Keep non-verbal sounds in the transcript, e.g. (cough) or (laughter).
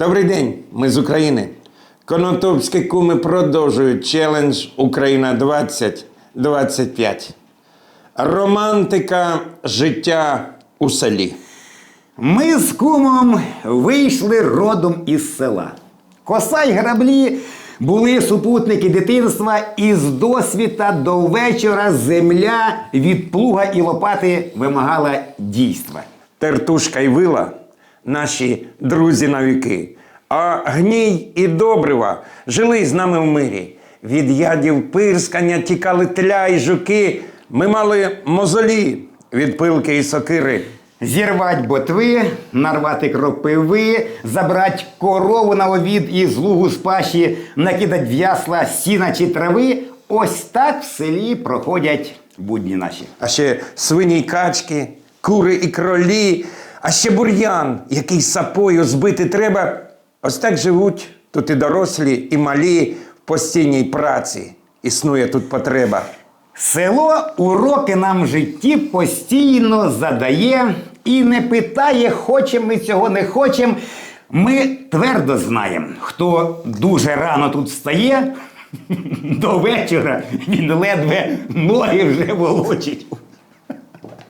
Добрий день, ми з України. Конотопські куми продовжують челендж Україна 2025. Романтика життя у селі. Ми з кумом вийшли родом із села. Коса й граблі були супутники дитинства, і з досвіта до вечора земля від плуга і лопати вимагала дійства. Тертушка й вила наші друзі на віки. А гній і добрива жили з нами в мирі. Від ядів пирскання тікали тля й жуки. Ми мали мозолі від пилки і сокири. Зірвать ботви, нарвати кропиви, забрать корову на обід і з лугу з паші, накидать в ясла сіна чи трави. Ось так в селі проходять будні наші. а ще свині й качки, кури і кролі, а ще бур'ян, який сапою збити треба. Ось так живуть тут і дорослі, і малі в постійній праці. Існує тут потреба. Село уроки нам в житті постійно задає і не питає, хочемо ми цього, не хочемо. Ми твердо знаємо, хто дуже рано тут встає, (laughs) до вечора він ледве ноги вже волочить.